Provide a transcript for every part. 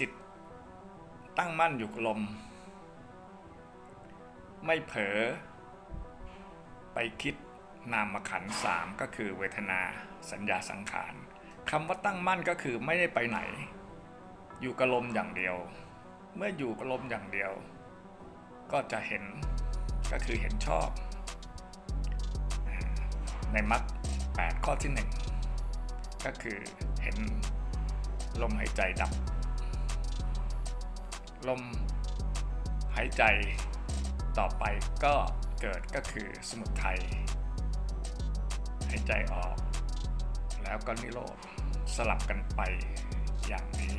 จิตตั้งมั่นอยู่กับลม ไม่เผลอไปคิดนามขันสามก็คือเวทนาสัญญาสังขารคำว่าตั้งมั่นก็คือไม่ได้ไปไหน อยู่กับลมอย่างเดียว เมื่ออยู่กับลมอย่างเดียว ก็จะเห็นก็คือเห็นชอบ ในมรรคแปดข้อที่หนึ่งก็คือเห็นลมหายใจดับ ลมหายใจต่อไปก็เกิดก็คือสมุทัยหายใจออก แล้วก็นิโรธสลับกันไปอย่างนี้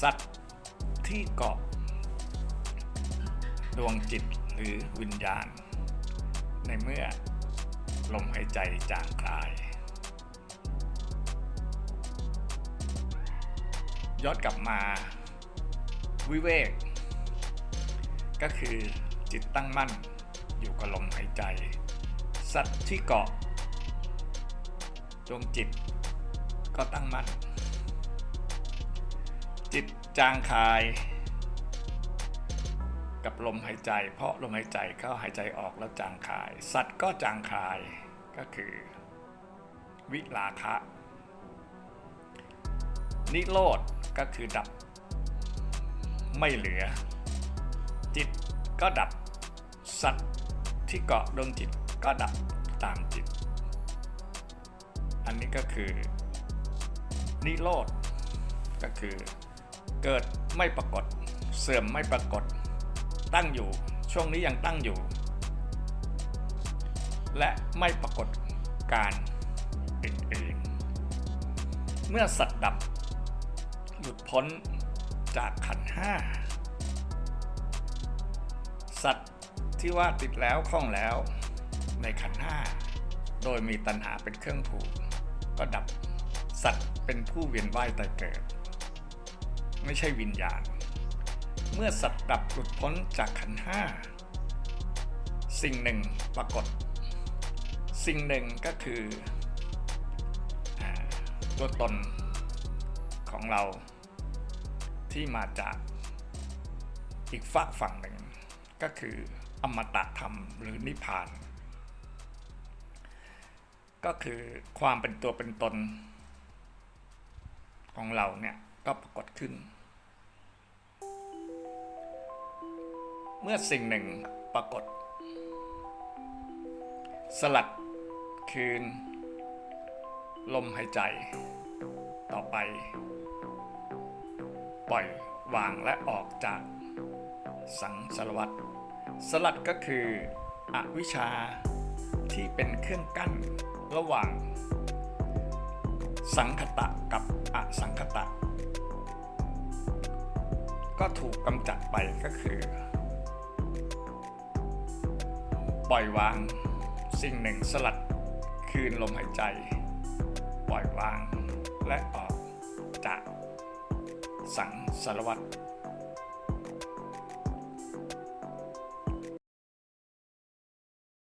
สัตว์ที่เกาะดวงจิตหรือวิญญาณ ในเมื่อลมหายใจจางคลาย ย้อนกลับมา วิเวก ก็คือจิตตั้งมั่นอยู่กับลมหายใจ สัตว์ที่เกาะดวงจิตก็ตั้งมั่น จิตจางคาย กับลมหายใจ เพราะลมหายใจเข้าหายใจออกแล้วจางคาย สัตว์ก็จางคายก็คือ วิลาคะ นิโรธก็คือดับ ไม่เหลือ จิตก็ดับ สัตว์ที่เกาะดวงจิตก็ดับตามจิต อันนี้ก็คือ นิโรธก็คือเกิดไม่ปรากฏ เสื่อมไม่ปรากฏ ตั้งอยู่ช่วงนี้ยังตั้งอยู่ และไม่ปรากฏการอื่นๆเมื่อสัตว์ดับ หลุดพ้น จากขันห้าสัตว์ที่ว่าติดแล้วคล้องแล้วในขันห้าโดยมีตัณหาเป็นเครื่องผูก ก็ดับสัตว์เป็นผู้เวียนว่ายตายเกิด ไม่ใช่วิญญาณ เมื่อสัตว์ดับหลุดพ้นจากขันห้าสิ่งหนึ่งปรากฏ สิ่งหนึ่งก็คือตัวตนของเรา ที่มาจากอีกฝากฝั่งหนึ่ง ก็คืออมตะธรรมหรือนิพพาน ก็คือความเป็นตัวเป็นตนของเราเนี่ยก็ปรากฏขึ้น เมื่อสิ่งหนึ่งปรากฏ สลัดคืน ลมหายใจต่อไป ปล่อยวางและออกจากสังสารวัตรสลัดก็คืออวิชชาที่เป็นเครื่องกั้นระหว่าง สังคตะกับอสังคตะ ก็ถูกกำจัดไปก็คือ ปล่อยวางสิ่งหนึ่งสลัดคืนลมหายใจ ปล่อยวางและออกจาก สังสารวัตร